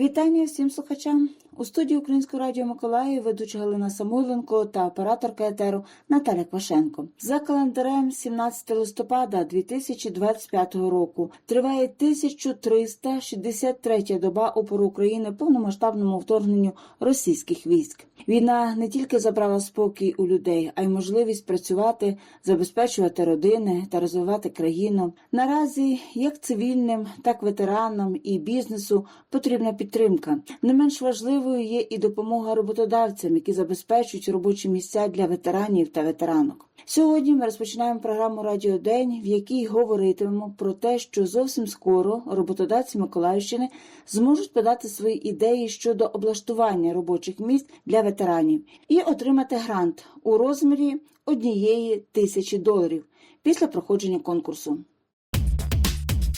Вітання всім слухачам. У студії Українського радіо Миколаїв ведуча Галина Самойленко та операторка етеру Наталя Квашенко. За календарем 17 листопада 2025 року триває 1363 доба опору України повномасштабному вторгненню російських військ. Війна не тільки забрала спокій у людей, а й можливість працювати, забезпечувати родини та розвивати країну. Наразі як цивільним, так ветеранам і бізнесу потрібна підтримка. Не менш важливою є і допомога роботодавцям, які забезпечують робочі місця для ветеранів та ветеранок. Сьогодні ми розпочинаємо програму Радіо День, в якій говоритимемо про те, що зовсім скоро роботодавці Миколаївщини зможуть подати свої ідеї щодо облаштування робочих місць для ветеранів і отримати грант у розмірі однієї тисячі доларів після проходження конкурсу.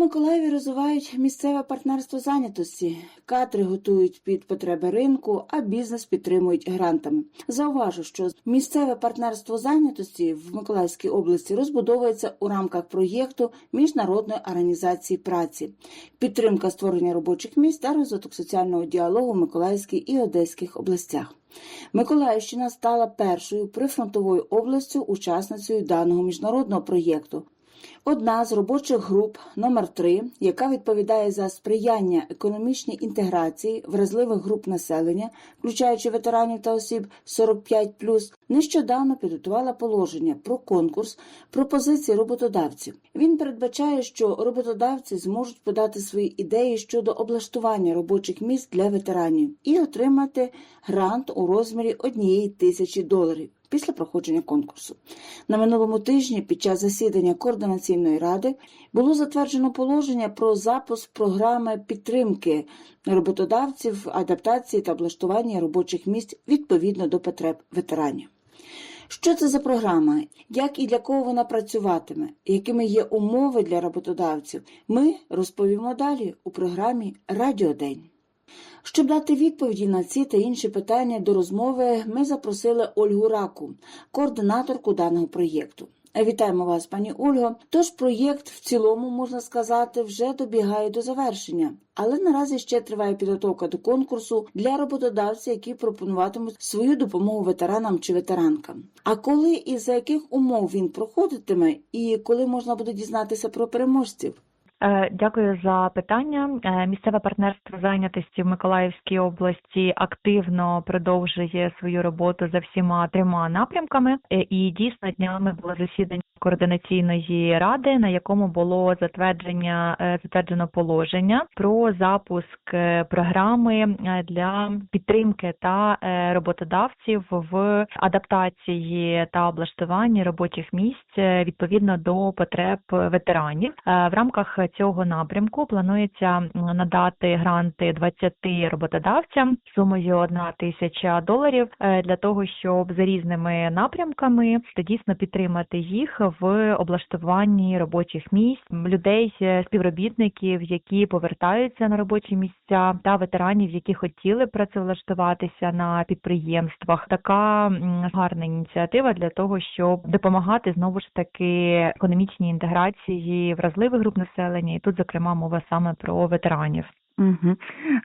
Миколаєві розвивають місцеве партнерство зайнятості. Кадри готують під потреби ринку, а бізнес підтримують грантами. Зауважу, що місцеве партнерство зайнятості в Миколаївській області розбудовується у рамках проєкту Міжнародної організації праці, підтримка створення робочих місць та розвиток соціального діалогу в Миколаївській і Одеських областях. Миколаївщина стала першою прифронтовою областю учасницею даного міжнародного проєкту. Одна з робочих груп номер 3 яка відповідає за сприяння економічній інтеграції вразливих груп населення, включаючи ветеранів та осіб 45+, нещодавно підготувала положення про конкурс пропозицій роботодавців. Він передбачає, що роботодавці зможуть подати свої ідеї щодо облаштування робочих місць для ветеранів і отримати грант у розмірі однієї тисячі доларів після проходження конкурсу. На минулому тижні під час засідання координаційної ради було затверджено положення про запуск програми підтримки роботодавців, адаптації та облаштування робочих місць відповідно до потреб ветеранів. Що це за програма? Як і для кого вона працюватиме? Якими є умови для роботодавців? Ми розповімо далі у програмі Радіодень. Щоб дати відповіді на ці та інші питання до розмови, ми запросили Ольгу Раку, координаторку даного проєкту. Вітаємо вас, пані Ольго. Тож проєкт в цілому, можна сказати, вже добігає до завершення, але наразі ще триває підготовка до конкурсу для роботодавців, які пропонуватимуть свою допомогу ветеранам чи ветеранкам. А коли і за яких умов він проходитиме, і коли можна буде дізнатися про переможців? Е, Дякую за питання. Е, Місцеве партнерство зайнятості в Миколаївській області активно продовжує свою роботу за всіма трьома напрямками. Е, І дійсно днями було засідання координаційної ради, на якому було затвердження е, затверджено положення про запуск е, програми е, для підтримки та роботодавців в адаптації та облаштуванні робочих місць відповідно до потреб ветеранів. В рамках цього напрямку планується надати гранти 20 роботодавцям сумою 1 тисяча доларів для того, щоб за різними напрямками та дійсно підтримати їх в облаштуванні робочих місць, людей, е, співробітників, які повертаються на робочі місця, та ветеранів, які хотіли працевлаштуватися на підприємствах. Така гарна ініціатива для того, щоб допомагати знову ж таки економічній інтеграції вразливих груп населення, і тут, зокрема, мова саме про ветеранів. Угу.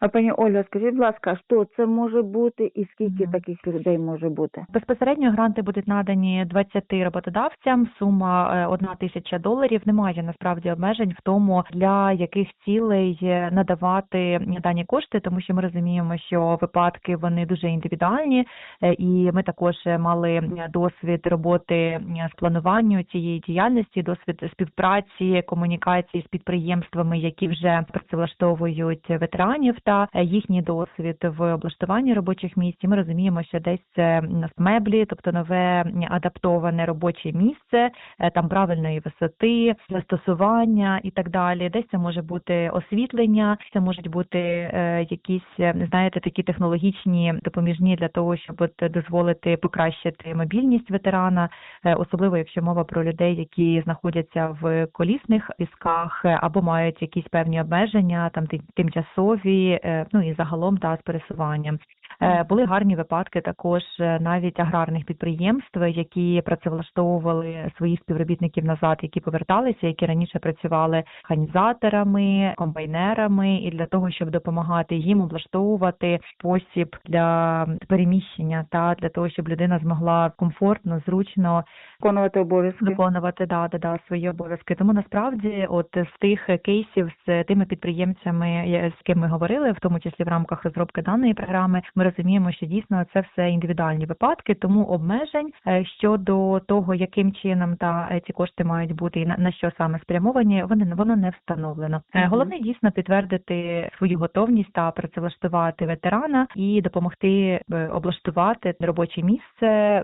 А пані Оля, скажіть, будь ласка, що це може бути і скільки Мгм. таких людей може бути? Безпосередньо гранти будуть надані 20 роботодавцям. Сума е, 1 тисяча доларів. Немає насправді обмежень в тому, для яких цілей е, надавати дані кошти, тому що ми розуміємо, що випадки вони дуже індивідуальні, е, і ми також мали е, досвід роботи е, з плануванню цієї діяльності, досвід співпраці, комунікації з підприємствами, які вже працевлаштовують ветеранів та е, їхній досвід в облаштуванні робочих місць. І Ми розуміємо, що десь це меблі, тобто нове адаптоване робоче місце, е, там правильної висоти, застосування і так далі. Десь це може бути освітлення, це можуть бути е, якісь, знаєте, такі технологічні допоміжні для того, щоб от дозволити покращити мобільність ветерана, особливо якщо мова про людей, які знаходяться в колісних візках або мають якісь певні обмеження, там тимчасові, е, ну і загалом та з пересуванням. Е, Були гарні випадки також е, навіть аграрних підприємств, які працевлаштовували своїх співробітників назад, які поверталися, які раніше працювали організаторами, комбайнерами, і для того, щоб допомагати їм облаштовувати спосіб для переміщення та для того, щоб людина змогла комфортно, зручно Виконувати обов'язки. виконувати да, да, да, свої обов'язки. Тому насправді, от з тих кейсів з тими підприємцями, з ким ми говорили, в тому числі в рамках розробки даної програми, ми розуміємо, що дійсно це все індивідуальні випадки, тому обмежень е, щодо того, яким чином та е, ці кошти мають бути і на, що саме спрямовані, вони воно не встановлено. Мгм. Головне дійсно підтвердити свою готовність та працевлаштувати ветерана і допомогти облаштувати робоче місце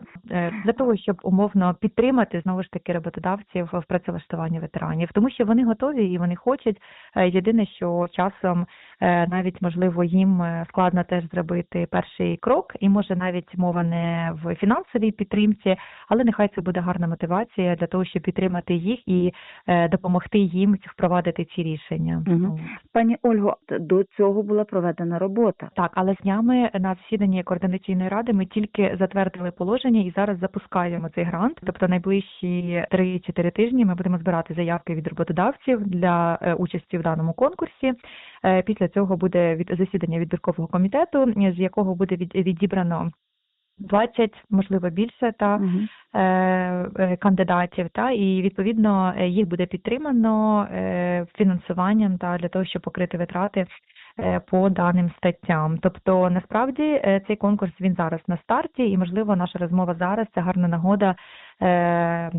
для того, щоб умовно підтримати знову ж таки роботодавців в працевлаштуванні ветеранів, тому що вони готові і вони хочуть. Єдине, що часом е, навіть можливо їм е, складно теж зробити перший крок, і може навіть мова не в фінансовій підтримці, але нехай це буде гарна мотивація для того, щоб підтримати їх і е, допомогти їм впровадити ці рішення. От. Пані Ольго, до цього була проведена робота. Так, але з днями на засіданні координаційної ради ми тільки затвердили положення і зараз запускаємо цей грант. Тобто найближчі 3-4 тижні ми будемо збирати заявки від роботодавців для участі в даному конкурсі. Е, Після цього буде від засідання відбіркового комітету, з якого буде від, відібрано 20, можливо більше та е, е, кандидатів, та і відповідно їх буде підтримано е, фінансуванням та для того, щоб покрити витрати по даним статтям. Тобто, насправді цей конкурс він зараз на старті, і можливо наша розмова зараз це гарна нагода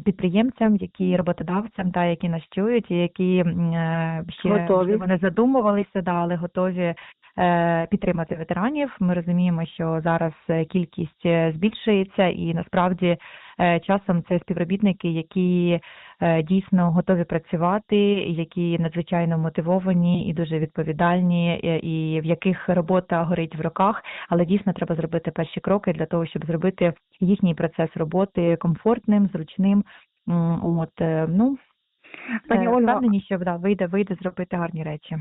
підприємцям, які роботодавцям, та які нас чують, і які е, ще Готові. не задумувалися, да, але готові е, підтримати ветеранів. Ми розуміємо, що зараз е, кількість е, збільшується, і насправді е, часом це співробітники, які е, дійсно готові працювати, які надзвичайно мотивовані і дуже відповідальні, е, і в яких робота горить в руках, але дійсно треба зробити перші кроки для того, щоб зробити їхній процес роботи комфортним, зручним. От е, ну Пані е, впевнені, що да, вийде, вийде зробити гарні речі.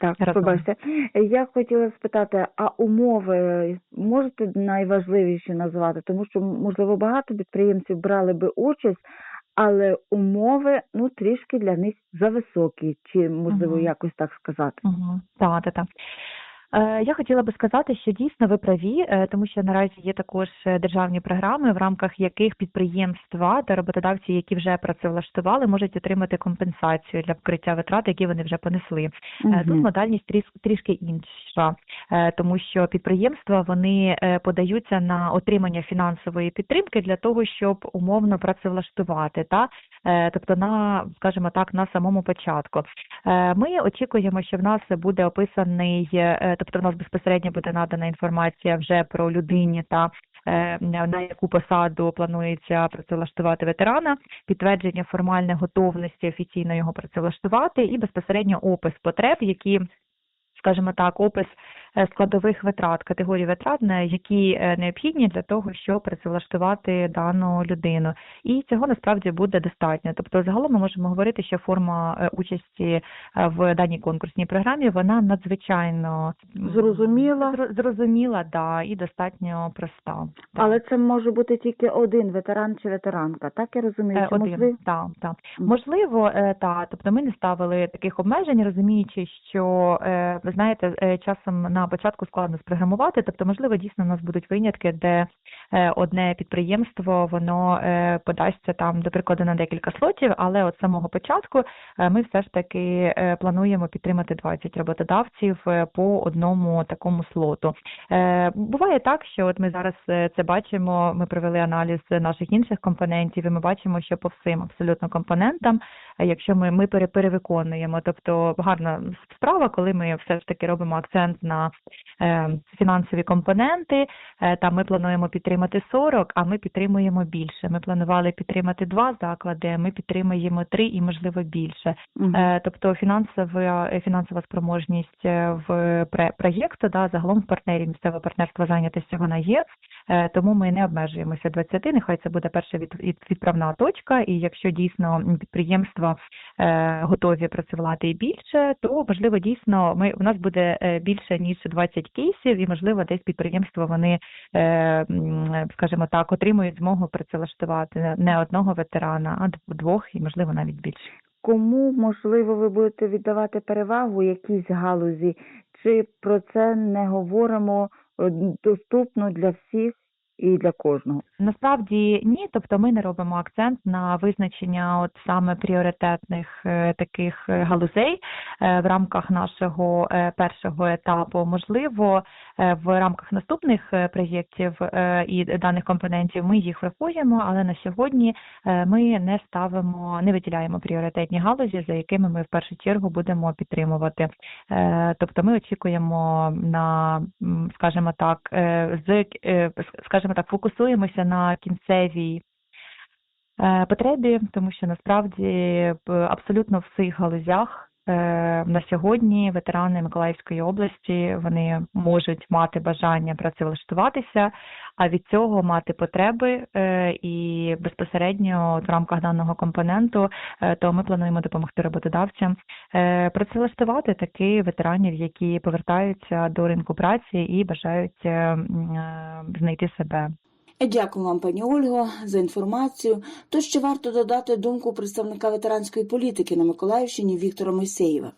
Так, пробачте. Я хотіла спитати, а умови можете найважливіші назвати? Тому що, можливо, багато підприємців брали би участь, але умови ну трішки для них зависокі, чи можливо Мгм. якось так сказати. Угу. Так, так, так. Е, Я хотіла би сказати, що дійсно ви праві, е, тому що наразі є також е, державні програми, в рамках яких підприємства та роботодавці, які вже працевлаштували, можуть отримати компенсацію для покриття витрат, які вони вже понесли. Е, Тут модальність тріс- трішки інша, тому що підприємства вони подаються на отримання фінансової підтримки для того, щоб умовно працевлаштувати, та тобто на, скажімо так, на самому початку. Ми очікуємо, що в нас буде описаний, тобто в нас безпосередньо буде надана інформація вже про людині та е, на яку посаду планується працевлаштувати ветерана, підтвердження формальної готовності офіційно його працевлаштувати і безпосередньо опис потреб, які скажімо так, опис складових витрат, категорій витрат, які е, необхідні для того, щоб працевлаштувати дану людину. І цього насправді буде достатньо. Тобто, загалом ми можемо говорити, що форма е, участі е, в даній конкурсній програмі вона надзвичайно Зрозуміла. зрозуміла, да, і достатньо проста. Да. Але це може бути тільки один ветеран чи ветеранка, так я розумію, Е, Один, можливо? так, так. Можливо, е, та, тобто ми не ставили таких обмежень, розуміючи, що е, ви знаєте, е, часом на початку складно спрограмувати, тобто, можливо, дійсно у нас будуть винятки, де е, одне підприємство воно е, подасться там, до прикладу, на декілька слотів, але от самого початку е, ми все ж таки плануємо підтримати 20 роботодавців по одному такому слоту. Буває так, що от ми зараз це бачимо. Ми провели аналіз наших інших компонентів, і ми бачимо, що по всім абсолютно компонентам, якщо ми, ми перевиконуємо, тобто гарна справа, коли ми все ж таки робимо акцент на е, фінансові компоненти. Е, там ми плануємо підтримати 40, а ми підтримуємо більше. Ми планували підтримати два заклади, ми підтримуємо три і можливо більше. Е, Тобто фінансова фінансова спроможність в проєкту, да, загалом в партнерів місцевого партнерства зайнятості вона є, тому ми не обмежуємося 20, нехай це буде перша від, від- відправна точка, і якщо дійсно м, підприємства е, готові працювати і більше, то можливо дійсно ми у нас буде е, більше ніж 20 кейсів, і можливо десь підприємства вони, е, скажімо так, отримують змогу працевлаштувати не одного ветерана, а двох і можливо навіть більше. Кому, можливо, ви будете віддавати перевагу якійсь галузі, чи про це не говоримо доступно для всіх і для кожного? Насправді ні, тобто ми не робимо акцент на визначення от саме пріоритетних е, таких е, галузей е, в рамках нашого першого етапу. Можливо, в рамках наступних проєктів і даних компонентів ми їх врахуємо, але на сьогодні ми не ставимо, не виділяємо пріоритетні галузі, за якими ми в першу чергу будемо підтримувати. Тобто ми очікуємо на, скажімо так, з скажімо так, фокусуємося на кінцевій е, потребі, тому що насправді абсолютно в всіх галузях е, на сьогодні ветерани Миколаївської області вони можуть мати бажання працевлаштуватися, а від цього мати потреби е, і безпосередньо в рамках даного компоненту, е, то ми плануємо допомогти роботодавцям е, працевлаштувати таких ветеранів, які повертаються до ринку праці і бажають е, е, знайти себе. Е, Дякую вам, пані Ольго, за інформацію. То ще варто додати думку представника ветеранської політики на Миколаївщині Віктора Мойсеєва.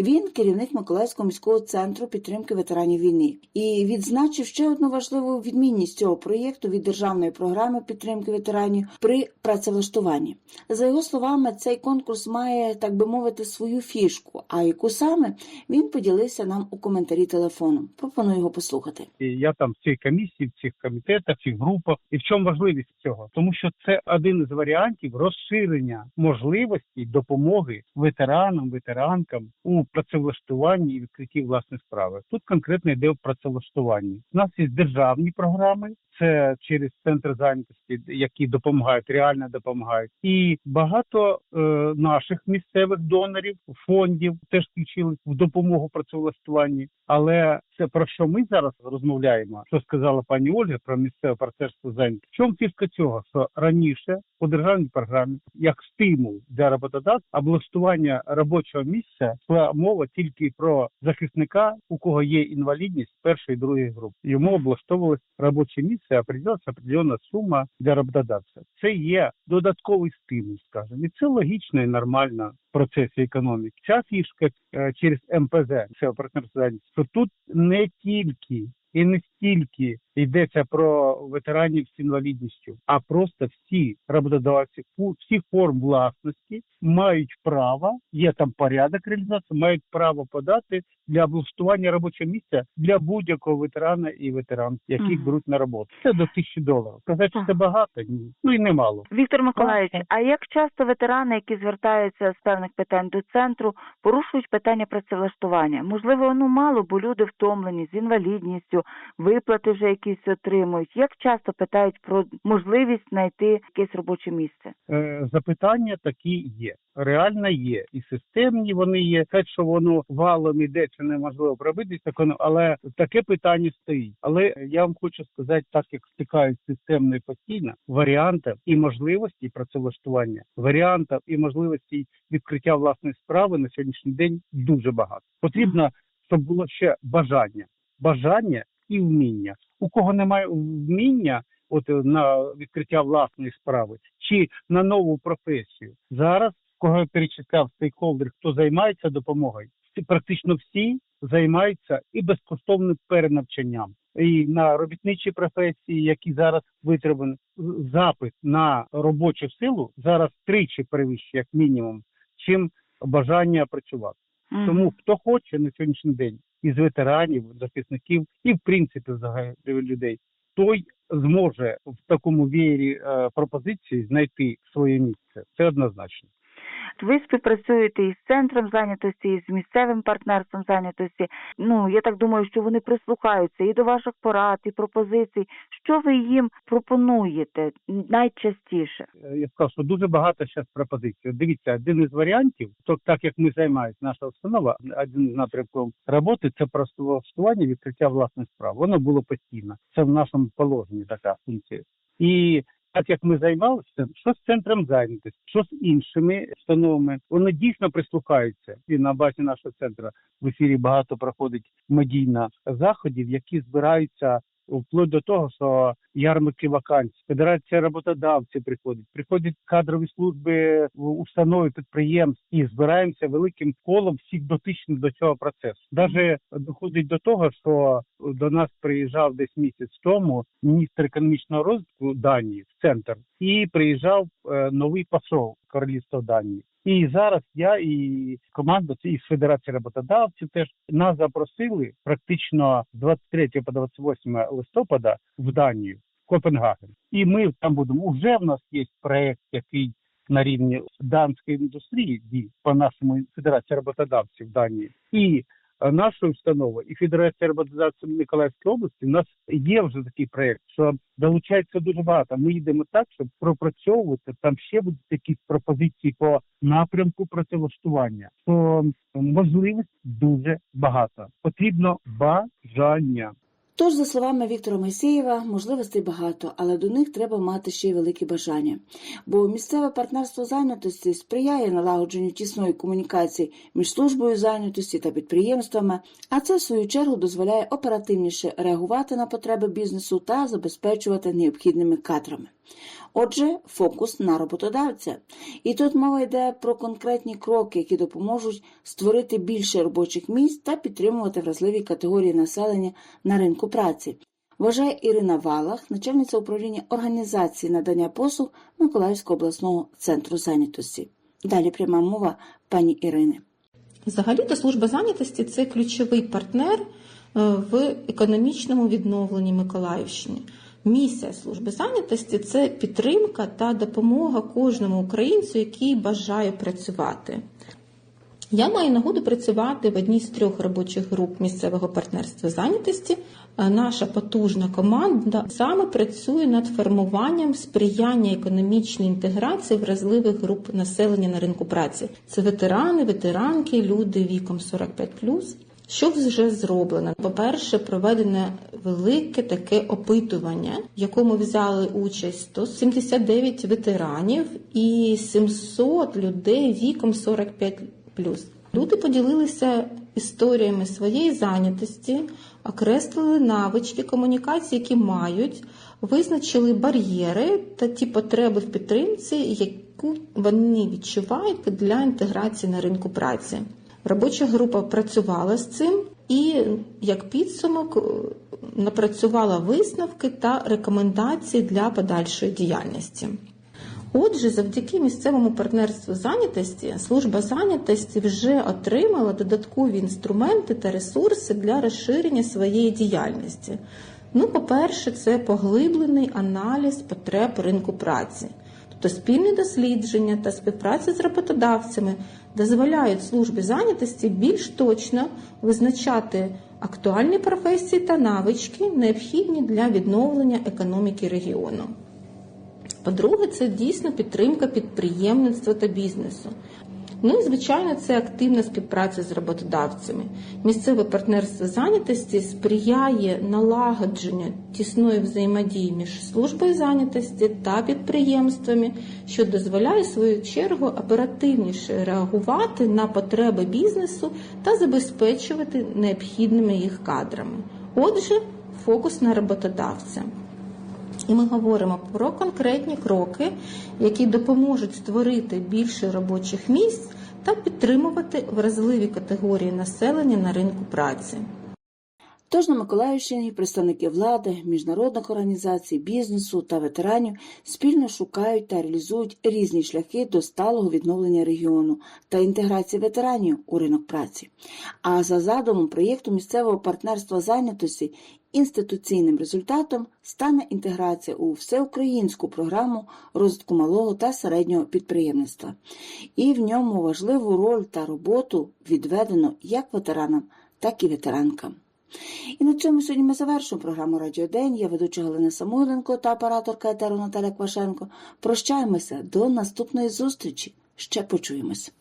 Він керівник Миколаївського міського центру підтримки ветеранів війни і відзначив ще одну важливу відмінність цього проєкту від державної програми підтримки ветеранів при працевлаштуванні. За його словами, цей конкурс має, так би мовити, свою фішку. А яку саме він поділився нам у коментарі телефоном. Пропоную його послухати. Я там в цій комісії, в цих комітетах, в цих групах. І в чому важливість цього? Тому що це один із варіантів розширення можливості допомоги ветеранам, ветеранкам у працевлаштуванні і відкритті власної справи. Тут конкретно йде в працевлаштуванні. У нас є державні програми. Це через центр зайнятості, які допомагають, реально допомагають, і багато е, наших місцевих донорів, фондів теж включили в допомогу працевлаштуванні. Але це про що ми зараз розмовляємо? Що сказала пані Ольга про місцеве партнерство зайнятості? В чому фішка цього? Що раніше по державній програмі, як стимул для роботодавця, облаштування робочого місця йшла мова тільки про захисника, у кого є інвалідність першої і другої групи. Йому облаштовувалось робоче місце, определялася определена сума для роботодавця. Це є додатковий стимул, скажімо, і це логічно і нормально в процесі економіки. Ця фішка е, через МПЗ, це партнерство що тут не тільки і не стільки йдеться про ветеранів з інвалідністю, а просто всі роботодавці всіх форм власності мають право, є там порядок реалізації, мають право подати для облаштування робочого місця для будь-якого ветерана і ветеран, яких Мгм. беруть на роботу. Це до тисячі доларів. Сказати, що це багато, ні. Ну і немало. Віктор Миколаївич, а як часто ветерани, які звертаються з певних питань до центру, порушують питання працевлаштування? Можливо, ну мало, бо люди втомлені з інвалідністю, виплати вже якісь отримують. Як часто питають про можливість знайти якесь робоче місце? Е, запитання такі є. Реально є. І системні вони є. Те, що воно валом іде, це неможливо пробитися, так але таке питання стоїть. Але я вам хочу сказати, так як стикаюсь системно і постійно, варіантів і можливості працевлаштування, варіантів і можливостей відкриття власної справи на сьогоднішній день дуже багато. Потрібно, щоб було ще бажання, бажання і вміння. У кого немає вміння, от е, на відкриття власної справи чи на нову професію. Зараз, кого я перечисляв стейкхолдер, хто займається допомогою, практично всі займаються і безкоштовним перенавчанням. І на робітничі професії, які зараз витребувані, запит на робочу силу зараз тричі перевищує, як мінімум, чим бажання працювати. Тому хто хоче на сьогоднішній день із ветеранів, захисників і в принципі взагалі людей, той зможе в такому веєрі е, пропозиції знайти своє місце. Це однозначно. Ви співпрацюєте із центром зайнятості, і з місцевим партнерством зайнятості. Ну я так думаю, що вони прислухаються і до ваших порад, і пропозицій. Що ви їм пропонуєте найчастіше? Я сказав, що дуже багато зараз пропозицій. Дивіться, один із варіантів, то так як ми займаємося, наша установа, один з напрямків роботи це працевлаштування, відкриття власної справи. Воно було постійно. Це в нашому положенні така функція. І так як ми займалися, що з центром зайнятості, що з іншими установами, вони дійсно прислухаються. І на базі нашого центру в ефірі багато проходить медійна заходів, які збираються вплоть до того, що ярмарки вакансій, федерація роботодавців приходить, приходять кадрові служби в установи підприємств і збираємося великим колом всіх дотичних до цього процесу. Даже доходить до того, що до нас приїжджав десь місяць тому міністр економічного розвитку Данії в центр, і приїжджав е, новий посол королівства Данії. І зараз я і команда і з Федерації роботодавців теж нас запросили практично з 23 по 28 листопада в Данію, в Копенгаген. І ми там будемо. Уже в нас є проект, який на рівні данської індустрії по нашому Федерації роботодавців Данії. І нашої установи і Федерація роботизації Миколаївської області, у нас є вже такий проект, що долучається дуже багато. Ми йдемо так, щоб пропрацьовувати. Там ще будуть якісь пропозиції по напрямку протилаштування. То можливість дуже багато. Потрібно бажання. Тож, за словами Віктора Майсеєва, можливостей багато, але до них треба мати ще й велике бажання. Бо місцеве партнерство зайнятості сприяє налагодженню тісної комунікації між службою зайнятості та підприємствами, а це в свою чергу дозволяє оперативніше реагувати на потреби бізнесу та забезпечувати необхідними кадрами. Отже, фокус на роботодавця. І тут мова йде про конкретні кроки, які допоможуть створити більше робочих місць та підтримувати вразливі категорії населення на ринку праці. Вважає Ірина Валах, начальниця управління організації надання послуг Миколаївського обласного центру зайнятості. Далі пряма мова пані Ірини. Взагалі-то служба зайнятості це ключовий партнер е, в економічному відновленні Миколаївщини. Місія служби зайнятості це підтримка та допомога кожному українцю, який бажає працювати. Я маю нагоду працювати в одній з трьох робочих груп місцевого партнерства зайнятості. Е, Наша потужна команда саме працює над формуванням сприяння економічній інтеграції вразливих груп населення на ринку праці. Це ветерани, ветеранки, люди віком 45+. Що вже зроблено? По-перше, проведене велике таке опитування, в якому взяли участь 179 ветеранів і 700 людей віком 45 Люди поділилися історіями своєї зайнятості, окреслили навички комунікації, які мають, визначили бар'єри та ті потреби в підтримці, яку вони відчувають для інтеграції на ринку праці. Робоча група працювала з цим і, як підсумок, е, напрацювала висновки та рекомендації для подальшої діяльності. Отже, завдяки місцевому партнерству зайнятості служба зайнятості вже отримала додаткові інструменти та ресурси для розширення своєї діяльності. Ну, по-перше, це поглиблений аналіз потреб ринку праці, тобто спільне дослідження та співпраця з роботодавцями дозволяють службі зайнятості більш точно визначати актуальні професії та навички, необхідні для відновлення економіки регіону. По-друге, це дійсно підтримка підприємництва та бізнесу. Ну і звичайно, це активна співпраця з роботодавцями. Місцеве партнерство зайнятості сприяє налагодженню тісної взаємодії між службою зайнятості та підприємствами, що дозволяє в свою чергу оперативніше реагувати на потреби бізнесу та забезпечувати необхідними їх кадрами. Отже, фокус на роботодавця. І ми говоримо про конкретні кроки, які допоможуть створити більше робочих місць та підтримувати вразливі категорії населення на ринку праці. Тож на Миколаївщині представники влади, міжнародних організацій, бізнесу та ветеранів спільно шукають та реалізують різні шляхи до сталого відновлення регіону та інтеграції ветеранів у ринок праці. А за задумом проєкту місцевого партнерства зайнятості інституційним результатом стане інтеграція у всеукраїнську програму розвитку малого та середнього підприємництва. І в ньому важливу роль та роботу відведено як ветеранам, так і ветеранкам. І на цьому сьогодні ми завершуємо програму Радіо День. Я ведуча Галина Самойленко та операторка етеру Наталя Квашенко. Прощаємося до наступної зустрічі. Ще почуємось.